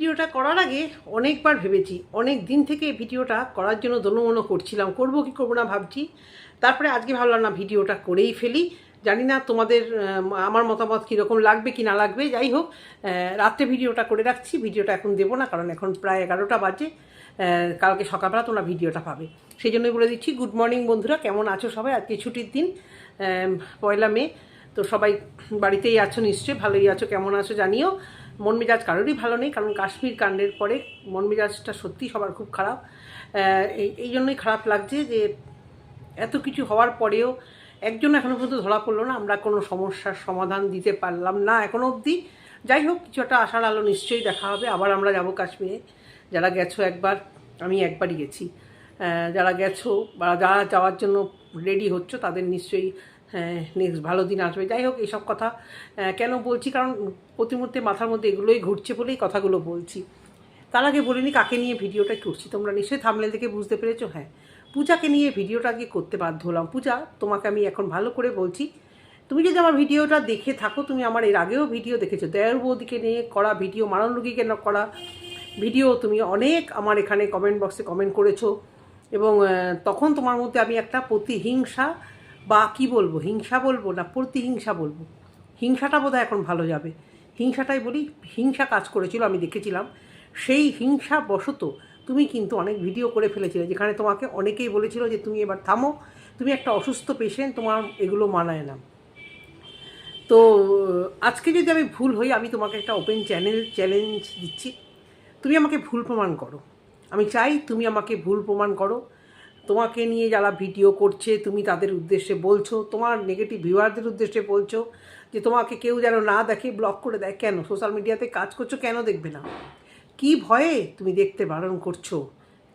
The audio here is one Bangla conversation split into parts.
ভিডিওটা করার আগে অনেকবার ভেবেছি, অনেক দিন থেকে এই ভিডিওটা করার জন্য দোনমনো করছিলাম। করব কি করব না ভাবছি। তারপরে আজকে ভাবলাম না, ভিডিওটা করেই ফেলি। জানি না তোমাদের আমার মতামত কীরকম লাগবে কি না লাগবে। যাই হোক রাত্রে ভিডিওটা করে রাখছি। ভিডিওটা এখন দেবো না, কারণ এখন প্রায় এগারোটা বাজে। কালকে সকালবেলা তোমরা ভিডিওটা পাবে। সেই জন্যই বলে দিচ্ছি গুড মর্নিং বন্ধুরা, কেমন আছো সবাই? আজকে ছুটির দিন পয়লা মে। তো সবাই বাড়িতেই আছো নিশ্চয়ই, ভালোই আছো, কেমন আছো জানিও। মন মেজাজ কারোরই ভালো নেই, কারণ কাশ্মীর কাণ্ডের পরে মন মেজাজটা সত্যি সবার খুব খারাপ। এই জন্যই খারাপ লাগছে যে এত কিছু হওয়ার পরেও একজন এখনও পর্যন্ত ধরা পড়ল না, আমরা কোনো সমস্যার সমাধান দিতে পারলাম না এখনও অবধি। যাই হোক, কিছু একটা আশার আলো নিশ্চয়ই দেখা হবে, আবার আমরা যাব কাশ্মীরে। যারা গেছো একবার, আমি একবারই গেছি। যারা গেছো বা যারা যাওয়ার জন্য রেডি হচ্ছ, তাদের নিশ্চয়ই নেক্সট, ভালো দিন আসবে। যাই হোক, এইসব কথা কেন বলছি? কারণ প্রতি মুহূর্তে মাথার মধ্যে এগুলোই ঘুরছে বলেই কথাগুলো বলছি। তার আগে বলিনি কাকে নিয়ে ভিডিওটা করছি। তোমরা নিশ্চয়ই থামলেন থেকে বুঝতে পেরেছ? হ্যাঁ পূজাকে নিয়ে ভিডিওটা আজকে করতে বাধ্য হলাম। পূজা, তোমাকে আমি এখন ভালো করে বলছি, তুমি যদি আমার ভিডিওটা দেখে থাকো, তুমি আমার এর আগেও ভিডিও দেখেছ। দয়ার বৌদিকে নিয়ে করা ভিডিও মারণ রুগীকে করা ভিডিও, তুমি অনেক আমার এখানে কমেন্ট বক্সে কমেন্ট করেছ। এবং তখন তোমার মধ্যে আমি একটা প্রতিহিংসা বা কি বলব, হিংসা বলব না, প্রতিহিংসা বলব। হিংসাটা বোধহয় এখন ভালো যাবে। হিংসাটাই বলি, হিংসা কাজ করেছিল, আমি দেখেছিলাম। সেই হিংসা বশত তুমি কিন্তু অনেক ভিডিও করে ফেলেছিলে, যেখানে তোমাকে অনেকেই বলেছিল যে তুমি এবার থামো, তুমি একটা অসুস্থ পেশেন্ট তোমার এগুলো মানায় না। তো, আজকে যদি আমি ভুল হই, আমি তোমাকে একটা ওপেন চ্যানেল চ্যালেঞ্জ দিচ্ছি। তুমি আমাকে ভুল প্রমাণ করো। আমি চাই তুমি আমাকে ভুল প্রমাণ করো। তোমাকে নিয়ে যারা ভিডিও করছে, তুমি তাদের উদ্দেশ্যে বলছো, তোমার নেগেটিভ ভিউয়ারদের উদ্দেশ্যে বলছো যে তোমাকে কেউ যেন না দেখে ব্লক করে দেয়, কেন? সোশ্যাল মিডিয়াতে কাজ করছ, কেন দেখবে না? কি ভয়ে তুমি দেখতে বারণ করছ?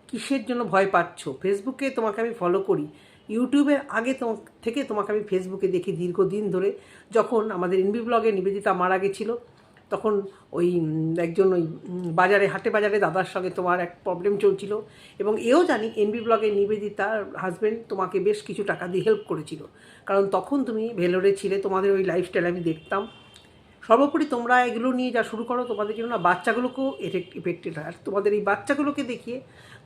কিসের জন্য ভয় পাচ্ছ? ফেসবুকে তোমাকে আমি ফলো করি। ইউটিউবের আগে তোমা- থেকে তোমাকে আমি ফেসবুকে দেখি দীর্ঘদিন ধরে। যখন আমাদের এনবি ব্লগে নিবেদিতা মারা গেছিল তখন ওই একজন ওই বাজারে, হাটে বাজারে দাদার সঙ্গে তোমার এক প্রবলেম চলছিল এবং এও জানি এনবি ব্লগে নিবেদিতার হাজব্যান্ড তোমাকে বেশ কিছু টাকা দিয়ে হেল্প করেছিল। কারণ তখন তুমি ভেলোরে ছিলে, তোমাদের ওই লাইফস্টাইল আমি দেখতাম। সর্বোপরি তোমরা এগুলো নিয়ে যা শুরু করো, তোমাদের জন্য না বাচ্চাগুলোকেও এফেক্ট ইফেক্টেড হয়। আর তোমাদের এই বাচ্চাগুলোকে দেখিয়ে,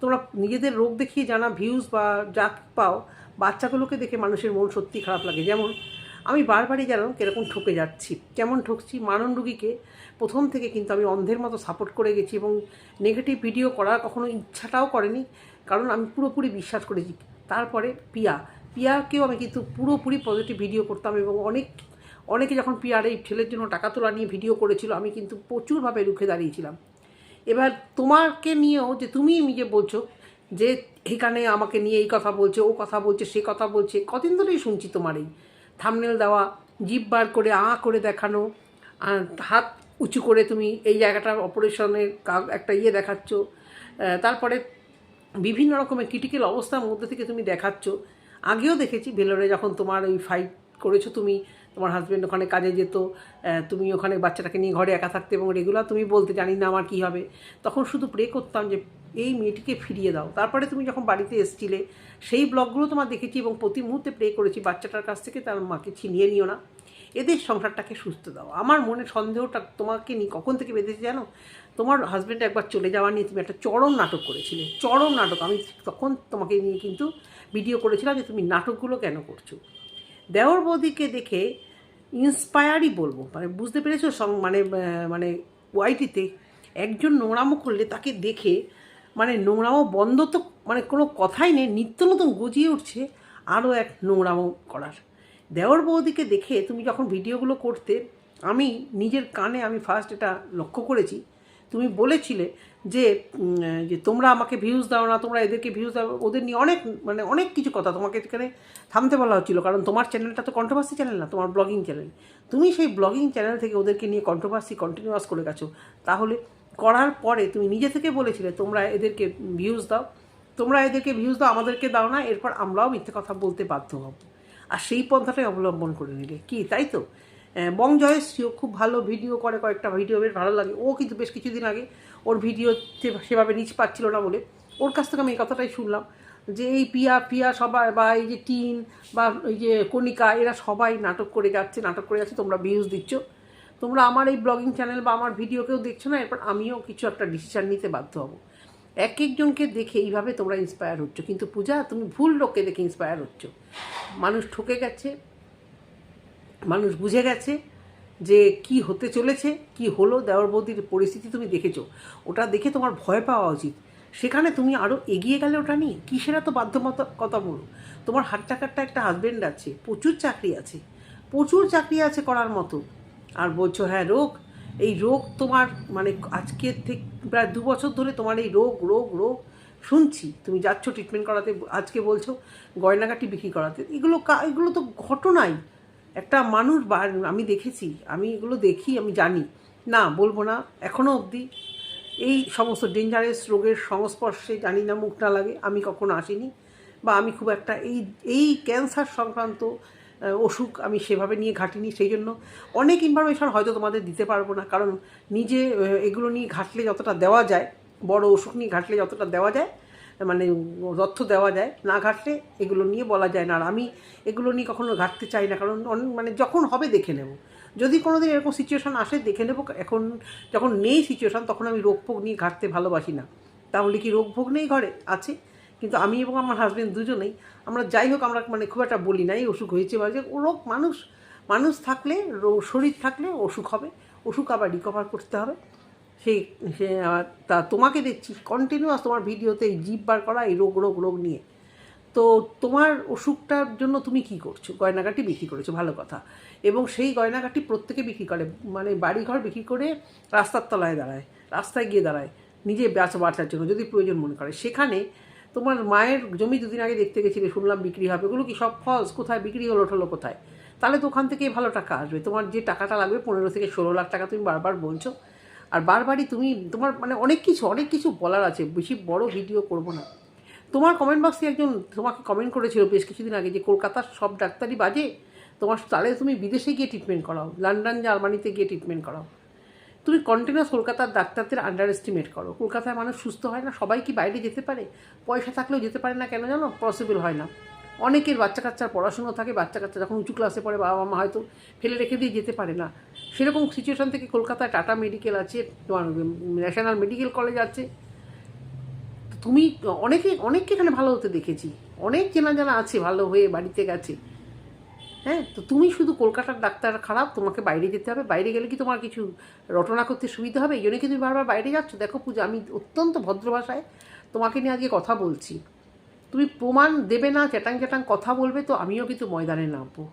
তোমরা নিজেদের রোগ দেখিয়ে জানা ভিউজ বা যা পাও, বাচ্চাগুলোকে দেখে মানুষের মন সত্যি খারাপ লাগে। যেমন আমি বারবারই জানো কীরকম ঠকে যাচ্ছি, কেমন ঠকছি মানন রুগীকে প্রথম থেকে কিন্তু আমি অন্ধের মতো সাপোর্ট করে গেছি এবং নেগেটিভ ভিডিও করার কখনো ইচ্ছাটাও করেনি, কারণ আমি পুরোপুরি বিশ্বাস করেছি। তারপরে পিয়া, পিয়াকেও আমি কিন্তু পুরোপুরি পজিটিভ ভিডিও করতাম এবং অনেক, অনেকে যখন পিয়ার এই ছেলের জন্য টাকা তোলা নিয়ে ভিডিও করেছিল, আমি কিন্তু প্রচুরভাবে রুখে দাঁড়িয়েছিলাম। এবার তোমাকে নিয়েও যে তুমি নিজে বলছো যে এখানে আমাকে নিয়ে এই কথা বলছে, ও কথা বলছে, সে কথা বলছে, কদিন ধরেই শুনছি তোমার এই থামনেল দেওয়া জিভ বার করে আ করে দেখানো হাত উঁচু করে তুমি এই জায়গাটার অপারেশনের একটা ইয়ে দেখাচ্ছ। তারপরে বিভিন্ন রকমের ক্রিটিক্যাল অবস্থার মধ্যে থেকে তুমি দেখাচ্ছ। আগেও দেখেছি ভেলোরে যখন তোমার ওই ফাইট করেছ তুমি, তোমার হাজব্যান্ড ওখানে কাজে যেত তুমি ওখানে বাচ্চাটাকে নিয়ে ঘরে একা থাকতে এবং রেগুলার তুমি বলতে জানি না আমার কী হবে। তখন শুধু প্রে করতাম যে এই মেয়েটিকে ফিরিয়ে দাও। তারপরে তুমি যখন বাড়িতে এসছিলে, সেই ব্লগগুলো তোমার দেখেছি এবং প্রতি মুহূর্তে প্রে করেছি। বাচ্চাটার কাছ থেকে তার মাকে ছিনিয়ে নিও না। এদের সংসারটাকে সুস্থ দাও। আমার মনে সন্দেহটা তোমাকে নিয়ে কখন থেকে বেঁধেছে জানো? তোমার হাজব্যান্ড একবার চলে যাওয়া নিয়ে তুমি একটা চরম নাটক করেছিলে। চরম নাটক। আমি তখন তোমাকে নিয়ে কিন্তু ভিডিও করেছিলাম যে তুমি নাটকগুলো কেন করছ? দেওর বৌদিকে দেখে ইন্সপায়ারই বলব। মানে বুঝতে পেরেছ মানে মানে ওয়াইটিতে একজন নোংরামো করলে তাকে দেখে মানে নোংরামো বন্ধ তো মানে কোনো কথাই নেই, নিত্য নতুন গজিয়ে উঠছে আরও এক নোংরামো করার। দেওর বৌদিকে দেখে তুমি যখন ভিডিওগুলো করতে, আমি নিজের কানে আমি ফার্স্ট এটা লক্ষ্য করেছি। তুমি বলেছিলে যে যে তোমরা আমাকে ভিউজ দাও না, তোমরা এদেরকে ভিউজ দাও, ওদের নিয়ে অনেক মানে অনেক কিছু কথা তোমাকে এখানে থামতে বলা হচ্ছিল, কারণ তোমার চ্যানেলটা তো কন্ট্রোভার্সি চ্যানেল না, তোমার ব্লগিং চ্যানেল তুমি সেই ব্লগিং চ্যানেল থেকে ওদেরকে নিয়ে কন্ট্রোভার্সি কন্টিনিউয়াস করে গেছো, তাহলে করার পরে তুমি নিজে থেকে বলেছিলে, তোমরা এদেরকে ভিউজ দাও। তোমরা এদেরকে ভিউজ দাও, আমাদেরকে দাও না। এরপর আমরাও মিথ্যে কথা বলতে বাধ্য হব। আর সেই পন্থাটাই অবলম্বন করে নিলে। কি, তাই তো? বং জয়শ্রীও খুব ভালো ভিডিও করে, কয়েকটা ভিডিও বেশ ভালো লাগে। ও কিন্তু বেশ কিছুদিন আগে ওর ভিডিও সেভাবে রিচ পাচ্ছিল না বলে ওর কাছ থেকে আমি এই কথাটাই শুনলাম যে এই পিয়া পিয়া সবাই বা এই যে টিন বা এই যে কণিকা, এরা সবাই নাটক করে যাচ্ছে, নাটক করে যাচ্ছে, তোমরা ভিউজ দিচ্ছ। তোমরা আমার এই ব্লগিং চ্যানেল বা আমার ভিডিও কেউ দেখছ না, এরপর আমিও কিছু একটা ডিসিশান নিতে বাধ্য হব। এক একজনকে দেখে এইভাবে তোমরা ইন্সপায়ার হচ্ছ। কিন্তু পূজা, তুমি ভুল লোককে দেখে ইন্সপায়ার হচ্ছ। মানুষ ঠকে গেছে, মানুষ বুঝে গেছে যে কি হতে চলেছে, কি হলো দেওয়ার বৌদির পরিস্থিতি তুমি দেখেছ। ওটা দেখে তোমার ভয় পাওয়া উচিত। সেখানে তুমি আরও এগিয়ে গেলে ওটা নিয়ে। কিসের এত বাধ্যবাধকতা বলো? তোমার হাট টাকারটা একটা হাজবেন্ড আছে, প্রচুর চাকরি আছে। প্রচুর চাকরি আছে করার মতো। আর বলছো হ্যাঁ রোগ, এই রোগ তোমার মানে আজকের থেকে প্রায় দু বছর ধরে তোমার এই রোগ রোগ রোগ, শুনছি। তুমি যাচ্ছ ট্রিটমেন্ট করাতে, আজকে বলছো গয়নাগাটি বিক্রি করাতে। এগুলো এগুলো তো ঘটনাই। একটা মানুষ বা, আমি দেখেছি, আমি এগুলো দেখি, আমি জানি। না, বলব না এখনও অবধি এই সমস্ত ডেঞ্জারাস রোগের সংস্পর্শে জানি না, মুখ না লাগে। আমি কখনো আসিনি। বা আমি খুব একটা এই এই ক্যান্সার সংক্রান্ত অসুখ আমি সেভাবে নিয়ে ঘাটিনি সেই জন্য অনেক ইনফরমেশন হয়তো তোমাদের দিতে পারব না। কারণ নিজে এগুলো নিয়ে ঘাটলে যতটা দেওয়া যায়, বড় অসুখ নিয়ে ঘাটলে যতটা দেওয়া যায় মানে তথ্য দেওয়া যায়, না ঘাটলে এগুলো নিয়ে বলা যায় না। আর আমি এগুলো নিয়ে কখনো ঘাটতে চাই না, কারণ মানে যখন হবে দেখে নেব। যদি কোনো দিন এরকম সিচুয়েশান আসে দেখে নেব, এখন যখন নেই সিচুয়েশান তখন আমি রোগ ফোগ নিয়ে ঘাটতে ভালোবাসি না। তাহলে কি রোগ ভোগ নেই ঘরে? আছে। কিন্তু আমি এবং আমার হাজবেন্ড দুজনেই আমরা যাই হোক, আমরা মানে খুব একটা বলি না এই অসুখ হয়েছে বা যে রোগ, মানুষ মানুষ থাকলে শরীর থাকলে অসুখ হবে, অসুখ আবার রিকভার করতে হবে। সেই তা তোমাকে দেখছি কন্টিনিউয়াস তোমার ভিডিওতে এই জিভ বার করা, এই রোগ রোগ রোগ নিয়ে। তো তোমার অসুখটার জন্য তুমি কি করছ? গয়নাগাটি বিক্রি করেছ, ভালো কথা। এবং সেই গয়নাগাটি প্রত্যেকে বিক্রি করে মানে বাড়িঘর বিক্রি করে রাস্তার তলায় দাঁড়ায়, রাস্তায় গিয়ে দাঁড়ায়, নিজে বাঁচা বাঁচার জন্য যদি প্রয়োজন মনে করে। সেখানে তোমার মায়ের জমি দুদিন আগে দেখতে গেছিলে, শুনলাম বিক্রি হবে। এগুলো কি সব ফলস কোথায়? বিক্রি হলো ঠলো কোথায়? তাহলে তো ওখান থেকেই ভালো টাকা আসবে। তোমার যে টাকাটা লাগবে, পনেরো থেকে ষোলো লাখ টাকা তুমি বারবার বলছো। আর বারবারই তুমি, তোমার মানে অনেক কিছু অনেক কিছু বলার আছে। বেশি বড় ভিডিও করব না। তোমার কমেন্ট বক্সে একজন তোমাকে কমেন্ট করেছিল বেশ কিছুদিন আগে যে, কলকাতার সব ডাক্তারই বাজে? তোমার তাহলে তুমি বিদেশে গিয়ে ট্রিটমেন্ট করাও লন্ডন জার্মানিতে গিয়ে ট্রিটমেন্ট করাও। তুমি কন্টিনিউস কলকাতার ডাক্তারদের আন্ডার এস্টিমেট করো। কলকাতায় মানুষ সুস্থ হয় না, সবাই কি বাইরে যেতে পারে? পয়সা থাকলেও যেতে পারে না কেন জানো? পসিবল হয় না। অনেকের বাচ্চা কাচ্চার পড়াশুনো থাকে বাচ্চা কাচ্চা যখন উঁচু ক্লাসে পড়ে বাবা মা হয়তো ফেলে রেখে দিয়ে যেতে পারে না। সেরকম সিচুয়েশন থেকে কলকাতায় টাটা মেডিকেল আছে, তোমার ন্যাশনাল মেডিকেল কলেজ আছে। তুমি অনেকে, অনেককে এখানে ভালো হতে দেখেছি। অনেক চেনা জানা আছে, ভালো হয়ে বাড়িতে গেছে। হ্যাঁ তো তুমি শুধু কলকাতার ডাক্তার খারাপ, তোমাকে বাইরে যেতে হবে। বাইরে গেলে কি তোমার কিছু রটনা করতে সুবিধা হবে? এই জন্য কি তুমি বারবার বাইরে যাচ্ছ। দেখো পূজা, আমি অত্যন্ত ভদ্র ভাষায় তোমাকে নিয়ে আজকে কথা বলছি। তুমি প্রমাণ দেবে না, চ্যাটাং চ্যাটাং কথা বলবে, তো আমিও কিন্তু ময়দানে নামবো।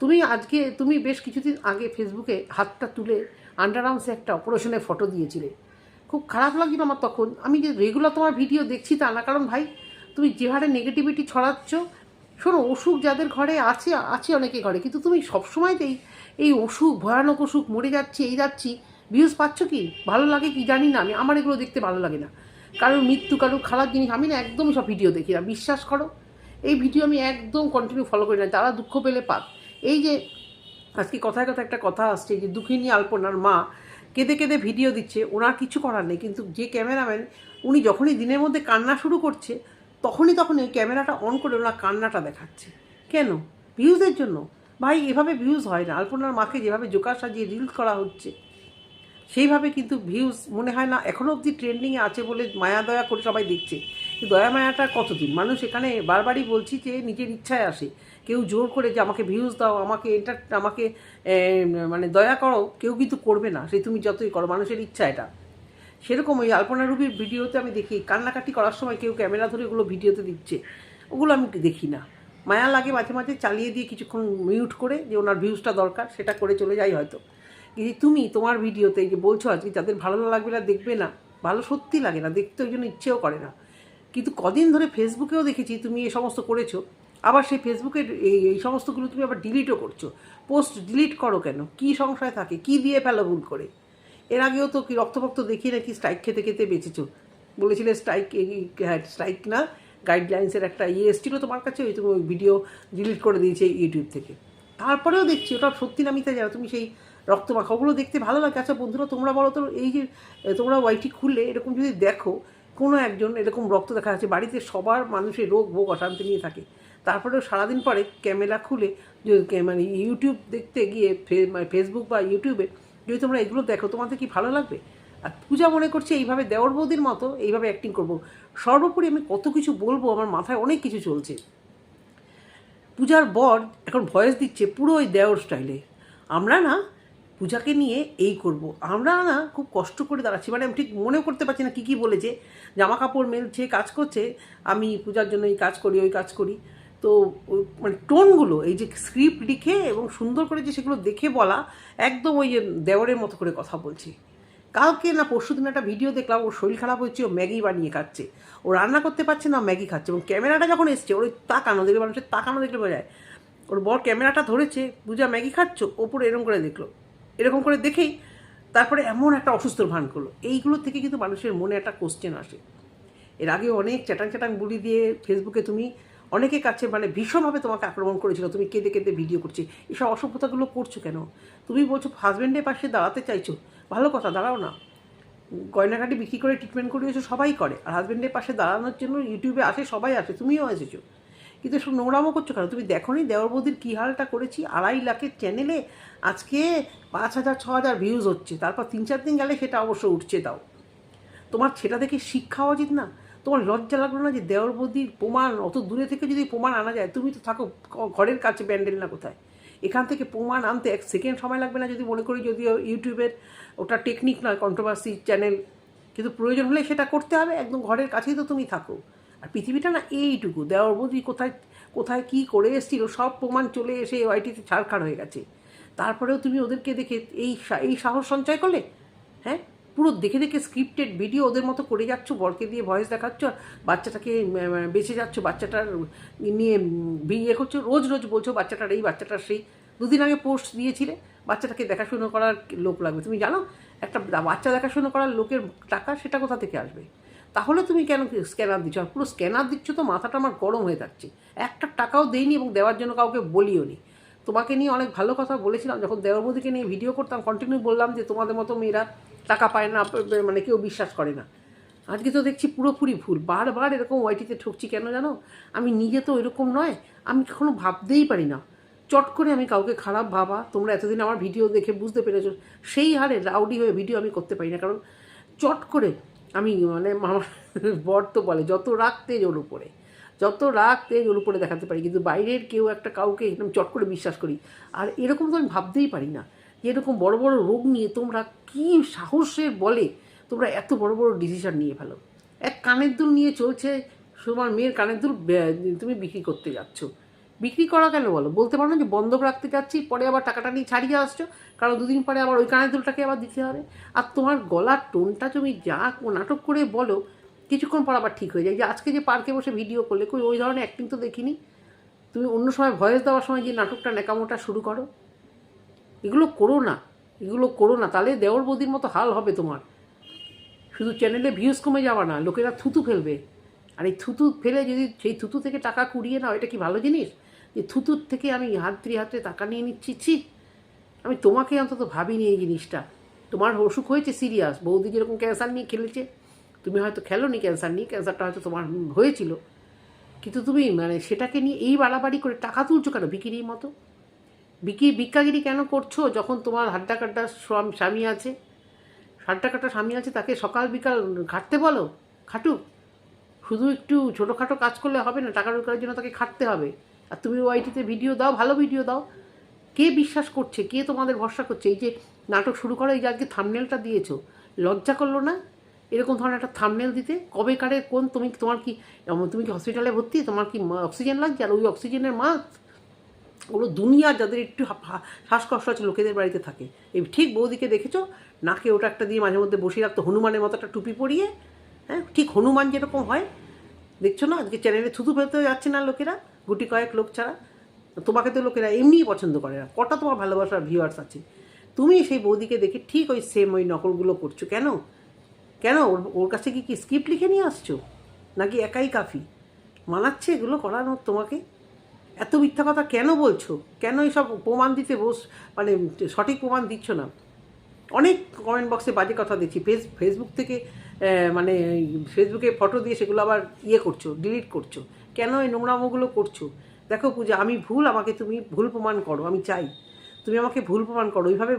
তুমি আজকে, তুমি বেশ কিছুদিন আগে ফেসবুকে হাতটা তুলে আন্ডার আর্মসে একটা অপারেশনের ফটো দিয়েছিলে। খুব খারাপ লাগছিল আমার তখন। আমি যে রেগুলার তোমার ভিডিও দেখছি তা না। কারণ ভাই, তুমি যে হারে নেগেটিভিটি ছড়াচ্ছ শোনো, অসুখ যাদের ঘরে আছে আছে অনেকে ঘরে, কিন্তু তুমি সবসময়তেই এই অসুখ, ভয়ানক অসুখ, মরে যাচ্ছি, এই যাচ্ছি ভিউজ পাচ্ছ কি? ভালো লাগে কি? জানি না, আমি, আমার এগুলো দেখতে ভালো লাগে না। কারোর মৃত্যু, কারোর খারাপ জিনিস, আমি না একদমই সব ভিডিও দেখি না। বিশ্বাস করো, এই ভিডিও আমি একদম কন্টিনিউ ফলো করি না যারা দুঃখ পেলে পাক। এই যে, আজকে কথায় কথা একটা কথা আসছে যে, দুঃখিনী আলপনার মা কেঁদে কেঁদে ভিডিও দিচ্ছে, ওনার কিছু করার নেই, কিন্তু যে ক্যামেরাম্যান উনি যখনই দিনের মধ্যে কান্না শুরু করছে তখনই তখনই ক্যামেরাটা অন করে ওনার কান্নাটা দেখাচ্ছে। কেন? ভিউজের জন্য। ভাই, এভাবে ভিউজ হয় না। আলপনার মাকে যেভাবে জোকার সাজিয়ে রিলস করা হচ্ছে, সেইভাবে কিন্তু ভিউজ মনে হয় না এখনও অবধি ট্রেন্ডিংয়ে আছে বলে মায়া দয়া করে সবাই দেখছে। দয়া মায়াটা কতদিন? মানুষ এখানে বারবারই বলছি যে নিজের ইচ্ছায় আসে। কেউ জোর করে যে আমাকে ভিউজ দাও, আমাকে এন্টার আমাকে মানে দয়া করো, কেউ কিন্তু করবে না। সে তুমি যতই করো, মানুষের ইচ্ছা এটা। সেরকম ওই আলপনা রুবির ভিডিওতে আমি দেখি, কান্নাকাটি করার সময় কেউ ক্যামেরা ধরে ওগুলো ভিডিওতে দিচ্ছে। ওগুলো আমি দেখি না। মায়া লাগে মাঝে মাঝে চালিয়ে দিয়ে কিছুক্ষণ মিউট করে যে ওনার ভিউজটা দরকার, সেটা করে চলে যাই হয়তো। কিন্তু তুমি তোমার ভিডিওতে যে বলছো আজকে, যাদের ভালো না লাগবে না দেখবে না, ভালো সত্যি লাগে না, দেখতে ওই জন্য ইচ্ছেও করে না। কিন্তু কদিন ধরে ফেসবুকেও দেখেছি, তুমি এই সমস্ত করেছ, আবার সেই ফেসবুকের এই এই সমস্তগুলো তুমি আবার ডিলিটও করছ। পোস্ট ডিলিট করো কেন? কি সংশয় থাকে? কি দিয়ে ফেলো ভুল করে? এর আগেও তো কি রক্তভক্ত দেখিয়ে নাকি স্ট্রাইক খেতে খেতে বেঁচেছো? বলেছিলে স্ট্রাইক হ্যাঁ স্ট্রাইক না গাইডলাইন্সের একটা ইয়ে এসেছিল তোমার কাছে, ওই তুমি ওই ভিডিও ডিলিট করে দিয়েছে ইউটিউব থেকে। তারপরেও দেখছি, ওটা সত্যি না মিথ্যা জানো? তুমি সেই রক্ত মাখাগুলো দেখতে ভালো লাগে। আচ্ছা বন্ধুরা, তোমরা বলো তো, এই যে তোমরা ওয়াইটি খুললে এরকম যদি দেখো, কোনো একজন এরকম রক্ত দেখা যাচ্ছে, বাড়িতে সবার মানুষের রোগ, ভোগ, অশান্তি নিয়ে থাকে। তারপরেও সারাদিন পরে ক্যামেরা খুলে মানে ইউটিউব দেখতে গিয়ে ফে- মানে ফেসবুক বা ইউটিউবে যদি তোমরা এগুলো দেখো, তোমাদের কি ভালো লাগবে? আর পূজা মনে করছে এইভাবে দেওর বৌদির মতো এইভাবে অ্যাক্টিং করব। সর্বোপরি আমি কত কিছু বলব, আমার মাথায় অনেক কিছু চলছে। পূজার বর এখন ভয়েস দিচ্ছে পুরো ওই দেওর স্টাইলে আমরা না পূজাকে নিয়ে এই করব। আমরা না খুব কষ্ট করে দাঁড়াচ্ছি। মানে আমি ঠিক মনে করতে পারছি না কী কী বলেছে। জামা কাপড় মেলছে, কাজ করছে। আমি পূজার জন্য এই কাজ করি, ওই কাজ করি। তো মানে টোনগুলো, এই যে স্ক্রিপ্ট লিখে এবং সুন্দর করে যে সেগুলো দেখে বলা, একদম ওই যে দেওয়ারের মতো করে কথা বলছি। কালকে না পরশু দিন একটা ভিডিও দেখলাম, ওর শরীর খারাপ হচ্ছে ও ম্যাগি বানিয়ে খাচ্ছে। ও রান্না করতে পারছে না, ম্যাগি খাচ্ছে এবং ক্যামেরাটা যখন এসছে, ওর ওই তাকানো দেখলে মানুষের তাকানো দেখলে বোঝা যায়। ওর বর ক্যামেরাটা ধরেছে পূজা ম্যাগি খাচ্ছ? ওপরে এরকম করে দেখল। এরকম করে দেখেই তারপরে এমন একটা অসুস্থ ভান করল। এইগুলো থেকে কিন্তু মানুষের মনে একটা কোশ্চেন আসে। এর আগে অনেক চ্যাটাং চ্যাটাং বুলি দিয়ে ফেসবুকে তুমি অনেকের কাছে মানে ভীষণভাবে তোমাকে আক্রমণ করেছিল, তুমি কেঁদে কেঁদে ভিডিও করছি, এসব অসভ্যতাগুলো করছ কেন? তুমি বলছো হাজব্যান্ডের পাশে দাঁড়াতে চাইছো। ভালো কথা, দাঁড়াও না। গয়নাঘাটি বিক্রি করে ট্রিটমেন্ট করিয়েছো, সবাই করে। আর হাজব্যান্ডের পাশে দাঁড়ানোর জন্য ইউটিউবে আসে, সবাই আসে, তুমিও এসেছ। কিন্তু সব নোংরামও করছ কেন? তুমি দেখো নি, দেওর বৌদির কী হালটা করেছি, আড়াই লাখের চ্যানেলে আজকে পাঁচ হাজার, ছ হাজার ভিউজ হচ্ছে। তারপর তিন চার দিন গেলে সেটা অবশ্য উঠছে তাও। তোমার সেটা দেখে শিক্ষা উচিত না? তোমার লজ্জা লাগল না যে দেওর বৌদির প্রমাণ, অত দূরে থেকে যদি প্রমাণ আনা যায়, তুমি তো থাকো ঘরের কাছে ব্যান্ডেল না কোথায়? এখান থেকে প্রমাণ আনতে এক সেকেন্ড সময় লাগবে না যদি মনে করি যদি ইউটিউবের ওটা টেকনিক নয় কন্ট্রোভার্সি চ্যানেল কিন্তু প্রয়োজন হলে সেটা করতে হবে, একদম ঘরের কাছেই তো তুমি থাকো। আর পৃথিবীটা না এইটুকু দেওয়ার বৌদি কোথায় কোথায় কী করে এসেছিল, সব প্রমাণ চলে এসে ওয়াইটিতে ছাড়খাড় হয়ে গেছে। তারপরেও তুমি ওদেরকে দেখে এই এই সাহস সঞ্চয় করলে? হ্যাঁ? পুরো দেখে দেখে স্ক্রিপ্টেড ভিডিও ওদের মতো করে যাচ্ছ, বরকে দিয়ে ভয়েস দেখাচ্ছ, বাচ্চাটাকে বেঁচে যাচ্ছ, বাচ্চাটার নিয়ে বিয়ে করছ, রোজ রোজ বলছো বাচ্চাটার এই, বাচ্চাটার সেই। দুদিন আগে পোস্ট দিয়েছিলে, বাচ্চাটাকে দেখাশুনো করার লোক লাগবে। তুমি জানো, একটা বাচ্চা দেখাশুনো করার লোকের টাকা সেটা কোথা থেকে আসবে? তাহলে তুমি কেন স্ক্যানার দিচ্ছ? আর পুরো স্ক্যানার দিচ্ছ তো মাথাটা আমার গরম হয়ে যাচ্ছে। একটা টাকাও দেইনি এবং দেওয়ার জন্য কাউকে বলিও নি। তোমাকে নিয়ে অনেক ভালো কথা বলেছিলাম, যখন দেওয়াবদিকে নিয়ে ভিডিও করতাম কন্টিনিউ বললাম যে তোমাদের মতো মেয়েরা টাকা পায় না মানে কেউ বিশ্বাস করে না। আজকে তো দেখছি পুরোপুরি ভুল। বারবার এরকম ওয়াইটিতে ঠকছি কেন জানো? আমি নিজে তো এরকম নয়, আমি কখনো ভাবতেই পারি না। চট করে আমি কাউকে খারাপ ভাবা, তোমরা এতদিন আমার ভিডিও দেখে বুঝতে পেরেছ, সেই হারে রাউডি হয়ে ভিডিও আমি করতে পারি না। কারণ চট করে আমি মানে আমার বর তো বলে, যত রাগ তেজ ওর উপরে, যত রাগ তেজ ওর উপরে দেখাতে পারি। কিন্তু বাইরের কেউ একটা কাউকে একদম চট করে বিশ্বাস করি। আর এরকম তো আমি ভাবতেই পারি না। এরকম বড় বড় রোগ নিয়ে তোমরা কী সাহসের বলে? তোমরা এত বড় বড় ডিসিশন নিয়ে ফেলো। এক কানের দুল নিয়ে চলছে, তোমার মেয়ের কানের দুল তুমি বিক্রি করতে যাচ্ছ। বিক্রি করা কেন বলো? বলতে পারো না যে বন্ধক রাখতে যাচ্ছি, পরে আবার টাকাটা নিয়ে ছাড়িয়ে আসছো, কারণ দুদিন পরে আবার ওই কানের দুলটাকে আবার দিতে হবে। আর তোমার গলার টোনটা তুমি যা নাটক করে বলো, কিছুক্ষণ পর আবার ঠিক হয়ে যায়। যে আজকে যে পার্কে বসে ভিডিও করলে, কই ওই ধরনের অ্যাক্টিং তো দেখিনি। তুমি অন্য সময় ভয়েস দেওয়ার সময় যে নাটকটা, ন্যাকামোটা শুরু করো। এগুলো করো না, এগুলো করো না, তাহলে দেওর বৌদির মতো হাল হবে তোমার। শুধু চ্যানেলে ভিউজ কমে যাওয়া না, লোকেরা থুতু ফেলবে। আর এই থুতু ফেলে যদি সেই থুতু থেকে টাকা কুড়িয়ে নাও, এটা কি ভালো জিনিস? যে থুতুর থেকে আমি হাতড়ি হাতে টাকা নিয়ে নিচ্ছি, ছি। আমি তোমাকে অন্তত ভাবিনি এই জিনিসটা। তোমার অসুখ হয়েছে সিরিয়াস বৌদি যেরকম ক্যান্সার নিয়ে খেলেছে। তুমি হয়তো খেলোনি ক্যান্সার নিয়ে ক্যান্সারটা হয়তো তোমার হয়েছিল। কিন্তু তুমি মানে সেটাকে নিয়ে এই বাড়াবাড়ি করে টাকা তুলছো কেন? বিক্রির মতো? বিক্রি ভিক্ষাগিরি কেন করছ যখন তোমার হাড্ডা কাড্ডা স্বাম- আছে? হাড্ডা কাটা স্বামী আছে, তাকে সকাল বিকাল খাটতে বলো? খাটুক শুধু একটু ছোটোখাটো কাজ করলে হবে না, টাকা রোজগারের জন্য তাকে খাটতে হবে। আর তুমি ওয়াইটিতে ভিডিও দাও, ভালো ভিডিও দাও। কে বিশ্বাস করছে? কে তোমাদের ভরসা করছে? এই যে নাটক শুরু করো, এই যে আজকে থামনেলটা দিয়েছ, লজ্জা করল না? এরকম ধরনের একটা থামনেল দিতে? কবে কারে কোন তুমি তোমার কি তুমি কি হসপিটালে ভর্তি? তোমার কি অক্সিজেন লাগছে? আর ওই অক্সিজেনের মাস্ক ওগুলো দুনিয়া যাদের একটু শ্বাসকষ্ট আছে, লোকেদের বাড়িতে থাকে। এই ঠিক বৌদিকে দেখেছ? নাকে ওটা একটা দিয়ে মাঝে মধ্যে বসিয়ে রাখতো, হনুমানের মতো একটা টুপি পরিয়ে হ্যাঁ ঠিক হনুমান যেরকম হয়। দেখছ না? আজকে চ্যানেলে থুতু ফেলতে যাচ্ছে না লোকেরা, গুটি কয়েক লোক ছাড়া। তোমাকে তো লোকেরা এমনিই পছন্দ করে না। কটা তোমার ভালোবাসার ভিউয়ার্স আছে? তুমি সেই বৌদিকে দেখে ঠিক ওই সেম ওই নকলগুলো করছ। কেন? কেন? ওর ওর কাছে কি কি স্ক্রিপ্ট লিখে নিয়ে আসছো? নাকি একাই কাফি? মানাচ্ছে এগুলো করানো তোমাকে? এত মিথ্যা কথা কেন বলছো? কেন এসব প্রমাণ দিতে বস মানে সঠিক প্রমাণ দিচ্ছ না? অনেক কমেন্ট বক্সে বাজে কথা দিচ্ছি। ফেস ফেসবুক থেকে মানে ফেসবুকে ফটো দিয়ে সেগুলো আবার ইয়ে করছ ডিলিট করছ। কেন এই নোংরামোগুলো করছ? দেখো পূজা, আমি ভুল, আমাকে তুমি ভুল প্রমাণ করো, আমি চাই। তুমি আমাকে ভুল প্রমাণ করো। ওইভাবে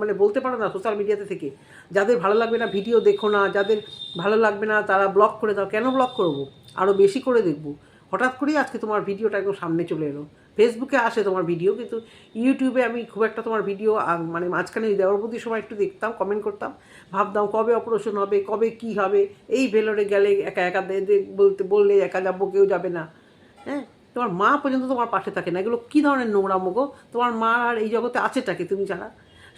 মানে বলতে পারো না সোশ্যাল মিডিয়াতে থেকে। যাদের ভালো লাগবে না ভিডিও দেখো না, যাদের ভালো লাগবে না, তারা ব্লক করে দাও। কেন ব্লক করব? আরও বেশি করে দেখব। হঠাৎ করেই আজকে তোমার ভিডিওটা একদম সামনে চলে এলো। ফেসবুকে আসে তোমার ভিডিও কিন্তু ইউটিউবে আমি খুব একটা তোমার ভিডিও মানে মাঝখানে ওই দেওয়ারপতির সময় একটু দেখতাম কমেন্ট করতাম। ভাবতাম কবে অপারেশন হবে, কবে কি হবে, এই ভেলোরে গেলে একা একা বলতে, বললে একা যাব, কেউ যাবে না। হ্যাঁ? তোমার মা পর্যন্ত তোমার পাশে থাকে না। এগুলো কী ধরনের নোংরা মুগো? তোমার মা আর এই জগতে আছেটাকে তুমি ছাড়া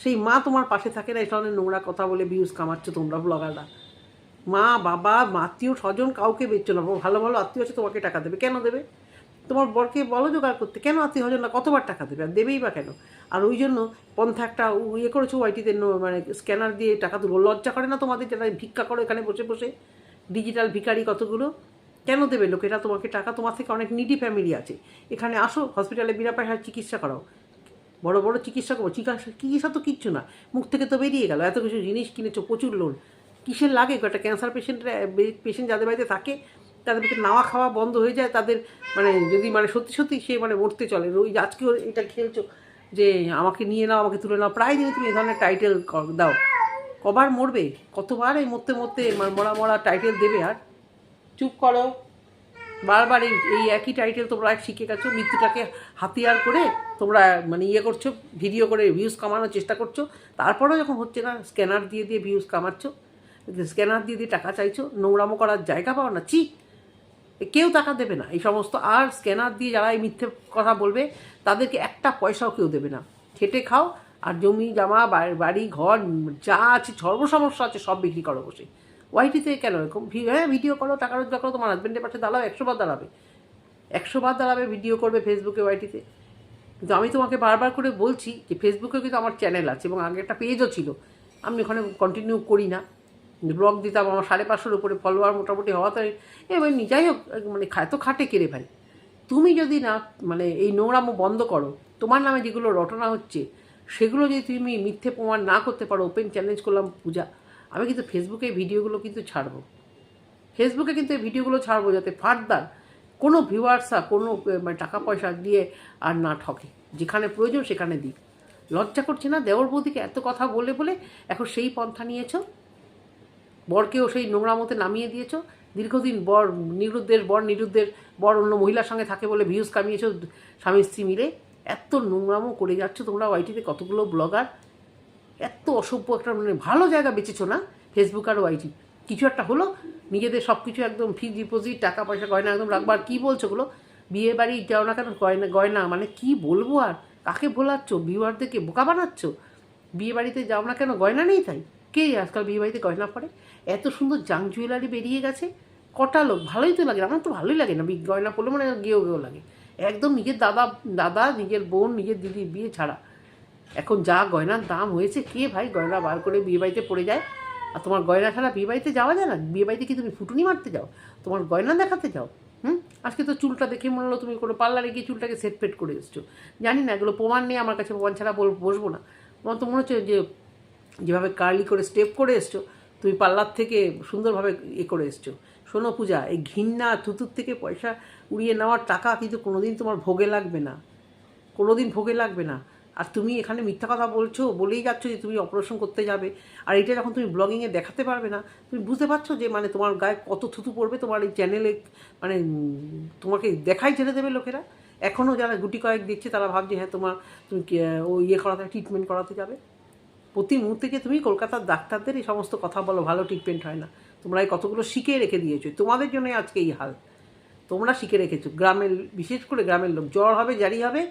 সেই মা তোমার পাশে থাকে না, এই ধরনের নোংরা কথা বলে ভিউজ কামাচ্ছ তোমরা ব্লগাররা মা, বাবা, আত্মীয়, স্বজন কাউকে বেচছো না। ভালো ভালো আত্মীয় আছে, তোমাকে টাকা দেবে। কেন দেবে? তোমার বরকে বলো জোগাড় করতে। কেন আত্মীয় স্বজনরা কতবার টাকা দেবে? আর দেবেই বা কেন? আর ওই জন্য পন্থা একটা ইয়ে করেছ ওয়াইটিতে মানে স্ক্যানার দিয়ে টাকা তুলো। লজ্জা করে না তোমাদের যারা ভিক্ষা করো এখানে বসে বসে? ডিজিটাল ভিখারি কতগুলো? কেন দেবে লোকেরা তোমাকে টাকা, তোমার থেকে অনেক নিডি ফ্যামিলি আছে। এখানে আসো হসপিটালে বিনা পয়সায় চিকিৎসা করাও। বড় বড় চিকিৎসা করব চিকিৎসা চিকিৎসা তো কিচ্ছু না। মুখ থেকে তো বেরিয়ে গেল। এত কিছু জিনিস কিনেছো, প্রচুর লোন কিসের লাগে? একটা ক্যান্সার পেশেন্টরা পেশেন্ট যাদের বাড়িতে থাকে, তাদের ভিতরে নাওয়া খাওয়া বন্ধ হয়ে যায়, তাদের মানে যদি মানে সত্যি সত্যি সে মানে মরতে চলে। ওই আজকে এটা খেলছো যে আমাকে নিয়ে নাও, আমাকে তুলে নাও, প্রায় দিনে তুমি এই ধরনের টাইটেল দাও। কবার মরবে? কতবার এই মরতে মরতে মরা মরা টাইটেল দেবে আর? চুপ করো। বারবার এই এই একই টাইটেল তোমরা এক শিখে গেছো, মৃত্যুটাকে হাতিয়ার করে তোমরা মানে ইয়ে করছ ভিডিও করে ভিউজ কামানোর চেষ্টা করছ। তারপরেও যখন হচ্ছে না স্ক্যানার দিয়ে দিয়ে ভিউজ কামাচ্ছ স্ক্যানার দিয়ে দিয়ে টাকা চাইছো, নোংরামো করার জায়গা পাও না চি কেউ টাকা দেবে না। এই সমস্ত আর স্ক্যানার দিয়ে যারা এই মিথ্যে কথা বলবে, তাদেরকে একটা পয়সাও কেউ দেবে না। খেটে খাও, আর জমি, জামা, বাড়ি ঘর, যা আছে, সর্বসমস্যা আছে, সব বিক্রি করো বসে। ওয়াইটিতে কেন এরকম? হ্যাঁ ভিডিও করো, টাকা রোজগার করো, তোমার হাজব্যান্ডের পাশে দাঁড়াও, একশো বার দাঁড়াবে। একশো বার দাঁড়াবে, ভিডিও করবে ফেসবুকে ওয়াইটিতে। কিন্তু আমি তোমাকে বারবার করে বলছি যে ফেসবুকে কিন্তু আমার চ্যানেল আছে এবং আগে একটা পেজও ছিল। আমি ওখানে কন্টিনিউ করি না। ব্লগ দিতাম, আমার সাড়ে পাঁচশোর উপরে ফলোয়ার মোটামুটি হওয়াতে এবার যাই হোক মানে খায় তো খাটে কেড়ে ভাই? তুমি যদি না মানে এই নোংরামো বন্ধ করো, তোমার নামে যেগুলো রটনা হচ্ছে, সেগুলো যদি তুমি মিথ্যে প্রমাণ না করতে পারো ওপেন চ্যালেঞ্জ করলাম পূজা, আমি কিন্তু ফেসবুকে ভিডিওগুলো কিন্তু ছাড়বো। ফেসবুকে কিন্তু এই ভিডিওগুলো ছাড়বো যাতে ফার্দার কোনো ভিউয়ার্সরা কোনো মানে টাকা পয়সা দিয়ে আর না ঠকে। যেখানে প্রয়োজন সেখানে দিই লজ্জা করছে না? দেওর বৌদিকে এত কথা বলে বলে এখন সেই পন্থা নিয়েছো? বরকেও সেই নোংরা মতে নামিয়ে দিয়েছ? দীর্ঘদিন বর নিরুদ্ধের বর নিরুদ্ধের বর অন্য মহিলার সঙ্গে থাকে বলে ভিউজ কামিয়েছো স্বামী স্ত্রী মিলে? এত নোংরামো করে যাচ্ছ তোমরা ওয়াইটিতে কতগুলো ব্লগার? এত অসভ্য একটা মানে ভালো জায়গা বেঁচেছো না ফেসবুক আর ওয়াইটি? কিছু একটা হলো? নিজেদের সব কিছু একদম ফিক্স ডিপোজিট টাকা পয়সা গয়না একদম রাখবার কী বলছো ওগুলো? বিয়ে বাড়ি যাও না কেন? গয়না গয়না মানে কি বলব আর? কাকে ভোলাচ্ছ? বিয়েবারদেরকে বোকা বানাচ্ছ? বিয়ে বাড়িতে যাও না কেন? গয়না নেই তাই? কে আজকাল বিয়ে বাড়িতে গয়না পরে। এত সুন্দর জাং জুয়েলারি বেরিয়ে গেছে। কটা লোক, ভালোই তো লাগে, আমার তো ভালোই লাগে না। গয়না পরলে মানে গেও গেও লাগে। একদম নিজের দাদা দাদা, নিজের বোন, নিজের দিদির বিয়ে ছাড়া। এখন যা গয়নার দাম হয়েছে, কে ভাই গয়না বার করে বিয়ে বাড়িতে পড়ে যায়? আর তোমার গয়না ছাড়া বিয়ে বাড়িতে যাওয়া যায় না? বিয়ে বাড়িতে কি তুমি ফুটুনি মারতে যাও? তোমার গয়না দেখাতে যাও? হুম? আজকে তো চুলটা দেখে মনে হলো তুমি কোনো পার্লারে গিয়ে চুলটাকে সেট ফেট করে এসছো। জানি না, এগুলো প্রমাণ নেই, আমার কাছে প্রমাণ ছাড়া বসবো না। আমার তো মনে হচ্ছে যে যেভাবে কার্লি করে স্টেপ করে এসছো, তুমি পার্লার থেকে সুন্দরভাবে এ করে এসছো। শোনো পূজা, এই ঘৃণা থুতুর থেকে পয়সা উড়িয়ে নেওয়ার টাকা কিন্তু কোনোদিন তোমার ভোগে লাগবে না। কোনোদিন ভোগে লাগবে না। আর তুমি এখানে মিথ্যা কথা বলছো, বলেই যাচ্ছ যে তুমি অপারেশন করতে যাবে। আর এটা যখন তুমি ব্লগিংয়ে দেখাতে পারবে না, তুমি বুঝতে পারছ যে মানে তোমার গায়ে কত থুতু পড়বে, তোমার এই চ্যানেলে মানে তোমাকে দেখাই ছেড়ে দেবে লোকেরা। এখনও যারা গুটি কয়েক দেখছে তারা ভাবছে হ্যাঁ তোমার তুমি ও ইয়ে করাতে ট্রিটমেন্ট করাতে যাবে। প্রতি মুহূর্তে তুমি কলকাতার ডাক্তারদের এই সমস্ত কথা বলো? ভালো ট্রিটমেন্ট হয় না। তোমরা এই কতগুলো শিখে রেখে দিয়েছ। তোমাদের জন্যই আজকে এই হাল। তোমরা শিখে রেখেছো। গ্রামের, বিশেষ করে গ্রামের লোক। জ্বর হবে, জারি হবে,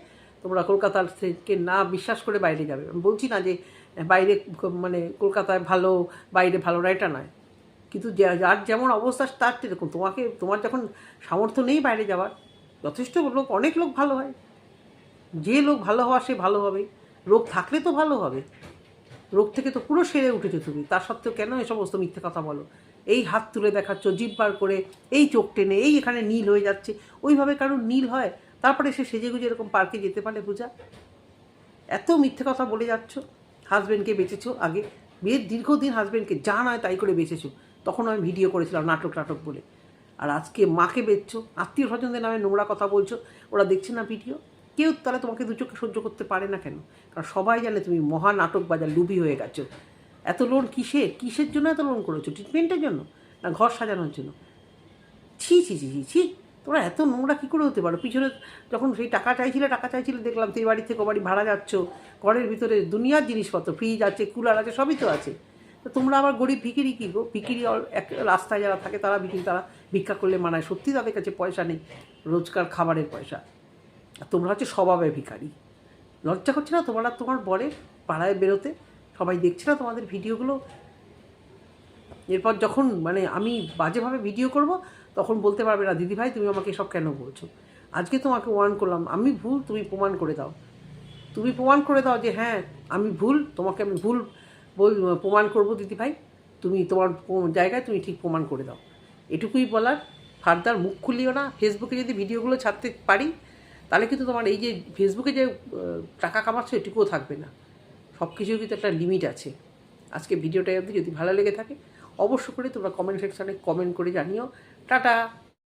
তোমরা কলকাতার থেকে না বিশ্বাস করে বাইরে যাবে। আমি বলছি না যে বাইরে মানে কলকাতায় ভালো, বাইরে ভালো না, এটা নয়। কিন্তু যার যেমন অবস্থা, তার সেরকম তোমাকে, তোমার যখন সামর্থ্য নেই বাইরে যাওয়ার, যথেষ্ট লোক, অনেক লোক ভালো হয়। যে লোক ভালো হওয়া, সে ভালো হবে। রোগ থাকলে তো ভালো হবে। রোগ থেকে তো পুরো সেরে উঠেছো তুমি। তার সত্ত্বেও কেন এই সমস্ত মিথ্যে কথা বলো? এই হাত তুলে দেখাচ্ছ, জিভ বার করে, এই চোখ টেনে, এই এখানে নীল হয়ে যাচ্ছে। ওইভাবে কারোর নীল হয়? তারপরে সে সেজে গুজে এরকম পার্কে যেতে পারে পূজা? এত মিথ্যে কথা বলে যাচ্ছ। হাজব্যান্ডকে বেঁচেছো আগে। বিয়ের দীর্ঘদিন হাজব্যান্ডকে যা নয় তাই করে বেঁচেছো। তখন আমি ভিডিও করেছিলাম নাটক নাটক বলে। আর আজকে মাকে বেচছো। আত্মীয় স্বজনদের নামে নোংরা কথা বলছো। ওরা দেখছে না ভিডিও কেউ তাহলে তোমাকে দু চোখে সহ্য করতে পারে না কেন? কারণ সবাই জানে তুমি মহা নাটক বাজার লুবি হয়ে গেছো। এত লোন কিসের? কিসের জন্য এত লোন করেছ? ট্রিটমেন্টের জন্য? না ঘর সাজানোর জন্য? ছি ছি ছি ছি ছি, তোমরা এত নোংরা কী করে হতে পারো? পিছনে যখন সেই টাকা চাইছিলে টাকা চাইছিলে, দেখলাম তুই বাড়ি থেকে বাড়ি ভাড়া যাচ্ছ, ঘরের ভিতরে দুনিয়ার জিনিসপত্র ফ্রিজ আছে কুলার আছে, সবই তো আছে। তো তোমরা আবার গরিব ভিকিরি কী গো? ভিকিরি এক রাস্তায় যারা থাকে, তারা ভিকিরি তারা ভিক্ষা করলে মানায়। সত্যি তাদের কাছে পয়সা নেই, রোজকার খাবারের পয়সা। তোমরা হচ্ছে স্বভাবে ভিখারি। লজ্জা করছে না তোমার? তোমার বরের পাড়ায় বেরোতে সবাই দেখছে না তোমাদের ভিডিওগুলো? এরপর যখন মানে আমি বাজেভাবে ভিডিও করব, তখন বলতে পারবে না, দিদি ভাই, তুমি আমাকে সব কেন বলছো? আজকে তোমাকে ওয়ান করলাম। আমি ভুল, তুমি প্রমাণ করে দাও। তুমি প্রমাণ করে দাও যে হ্যাঁ আমি ভুল, তোমাকে আমি ভুল বল প্রমাণ করব দিদি ভাই। তুমি তোমার জায়গায় তুমি ঠিক প্রমাণ করে দাও। এটুকুই বলার। ফার্দার মুখ খুলিও না। ফেসবুকে যদি ভিডিওগুলো ছাড়তে পারি তাহলে কিন্তু তোমার এই যে ফেসবুকে যে টাকা কামাচ্ছ, এটুকুও থাকবে না। সব কিছুর কিন্তু একটা লিমিট আছে। আজকে ভিডিওটা অবধি, যদি ভালো লেগে থাকে, অবশ্য করে তোমরা কমেন্ট সেকশানে কমেন্ট করে জানিও। টাটা!